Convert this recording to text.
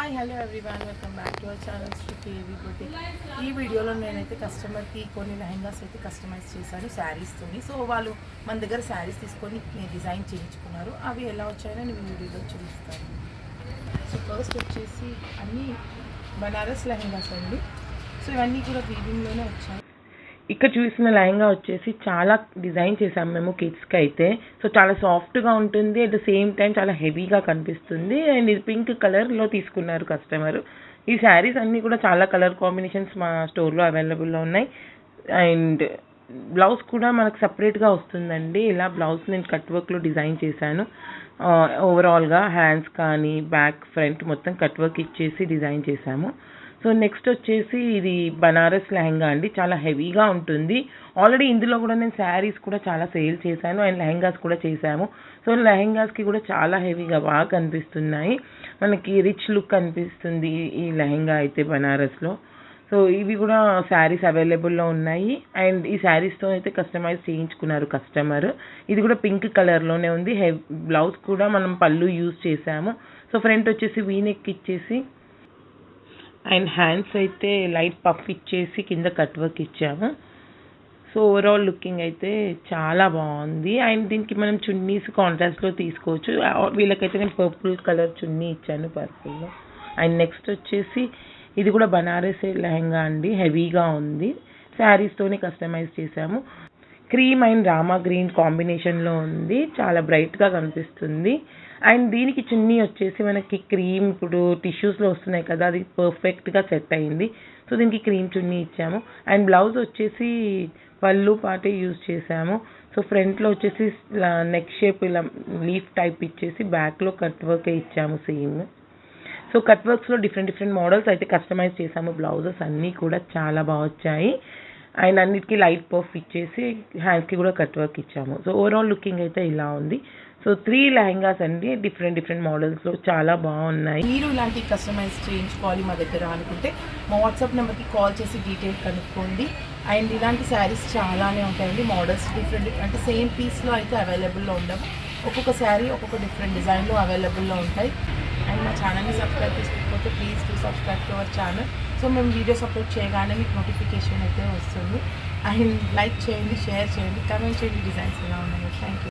Hi hello everyone welcome back to our channel K V ఈ వీడియోలో నేనైతే కస్టమర్కి కొన్ని లెహంగాస్ అయితే కస్టమైజ్ చేశాను శారీస్తోని సో వాళ్ళు మన దగ్గర శారీస్ తీసుకొని డిజైన్ చేయించుకున్నారు. అవి ఎలా వచ్చాయో నేను వీడియోలో చూపిస్తాను. సో ఫస్ట్ వచ్చేసి అన్నీ బనారస్ లెహంగాస్ అండి. సో ఇవన్నీ కూడా వీవింగ్లోనే వచ్చాయి. ఇక్కడ చూసిన లెహంగా వచ్చేసి చాలా డిజైన్ చేసాం మేము కిడ్స్కి అయితే. సో చాలా సాఫ్ట్గా ఉంటుంది అట్ ద సేమ్ టైం చాలా హెవీగా కనిపిస్తుంది. అండ్ ఇది పింక్ కలర్లో తీసుకున్నారు కస్టమర్ ఈ శారీస్ అన్నీ కూడా చాలా కలర్ కాంబినేషన్స్ మా స్టోర్లో అవైలబుల్లో ఉన్నాయి. అండ్ బ్లౌజ్ కూడా మనకు సపరేట్గా వస్తుందండి. ఇలా బ్లౌజ్ నేను కట్ వర్క్లో డిజైన్ చేశాను. Uh, ఓవరాల్గా హ్యాండ్స్ కానీ బ్యాక్ ఫ్రంట్ మొత్తం కట్ వర్క్ ఇచ్చేసి డిజైన్ చేశాము. సో నెక్స్ట్ వచ్చేసి ఇది బనారస్ లెహంగా అండి. చాలా హెవీగా ఉంటుంది. ఆల్రెడీ ఇందులో కూడా నేను శారీస్ కూడా చాలా సేల్ చేశాను అండ్ లెహంగాస్ కూడా చేశాము. సో లెహంగాస్కి కూడా చాలా హెవీగా బాగా కనిపిస్తున్నాయి. మనకి రిచ్ లుక్ కనిపిస్తుంది ఈ లెహంగా అయితే బనారస్లో సో ఇవి కూడా శారీస్ అవైలబుల్లో ఉన్నాయి. అండ్ ఈ శారీస్తో అయితే కస్టమైజ్ చేయించుకున్నారు కస్టమర్. ఇది కూడా పింక్ కలర్లోనే ఉంది. హెవ్ బ్లౌజ్ కూడా మనం పళ్ళు యూజ్ చేసాము సో ఫ్రంట్ వచ్చేసి వీనెక్ ఇచ్చేసి అండ్ హ్యాండ్స్ అయితే లైట్ పఫ్ ఇచ్చేసి కింద కట్ వర్క్ ఇచ్చాము. సో ఓవరాల్ లుకింగ్ అయితే చాలా బాగుంది. అండ్ దీనికి మనం చున్నీస్ కాంట్రాస్ట్లో తీసుకోవచ్చు. వీళ్ళకైతే నేను పర్పుల్ కలర్ చున్నీ ఇచ్చాను పర్పుల్లో అండ్ నెక్స్ట్ వచ్చేసి ఇది కూడా బనారస్ లెహంగా అండి. హెవీగా ఉంది. శారీస్తోనే కస్టమైజ్ చేశాము. క్రీమ్ అండ్ రామా గ్రీన్ కాంబినేషన్లో ఉంది. చాలా బ్రైట్గా కనిపిస్తుంది. అండ్ దీనికి చున్నీ వచ్చేసి మనకి క్రీమ్ ఇప్పుడు టిష్యూస్లో వస్తున్నాయి కదా అది పర్ఫెక్ట్గా సెట్ అయింది. సో దీనికి క్రీమ్ చున్నీ ఇచ్చాము. అండ్ బ్లౌజ్ వచ్చేసి పళ్ళు పాటే యూజ్ చేసాము సో ఫ్రంట్లో వచ్చేసి నెక్ షేప్ ఇలా లీఫ్ టైప్ ఇచ్చేసి బ్యాక్లో కట్ వర్కే ఇచ్చాము సేమ్. సో కట్ వర్క్స్లో డిఫరెంట్ డిఫరెంట్ మోడల్స్ అయితే కస్టమైజ్ చేసాము బ్లౌజెస్ అన్నీ కూడా చాలా బాగా వచ్చాయి. అండ్ అన్నిటికీ లైట్ పఫ్ ఇచ్చేసి హ్యాండ్స్కి కూడా కట్ వర్క్ ఇచ్చాము. సో ఓవరాల్ లుకింగ్ అయితే ఇలా ఉంది. సో త్రీ లెహంగాస్ అండి. డిఫరెంట్ డిఫరెంట్ మోడల్స్లో చాలా బాగున్నాయి. మీరు ఇలాంటి కస్టమైజ్ చేయించుకోవాలి మా దగ్గర అనుకుంటే మా వాట్సాప్ నెంబర్కి కాల్ చేసి డీటెయిల్ కనుక్కోండి. అండ్ ఇలాంటి శారీస్ చాలానే ఉంటాయండి. మోడల్స్ డిఫరెంట్ అంటే సేమ్ పీస్లో అయితే అవైలబుల్లో ఉండవు. ఒక్కొక్క శారీ ఒక్కొక్క డిఫరెంట్ డిజైన్లో అవైలబుల్లో ఉంటాయి. అండ్ మా ఛానల్ని సబ్స్క్రైబ్ చేసుకోకపోతే please to subscribe to our channel so మేము వీడియోస్ అప్లోడ్ చేయగానే మీకు నోటిఫికేషన్ అయితే వస్తుంది. అండ్ లైక్ చేయండి షేర్ చేయండి కమెంట్ చేయండి డిజైన్స్ ఎలా ఉన్నాయో. Thank you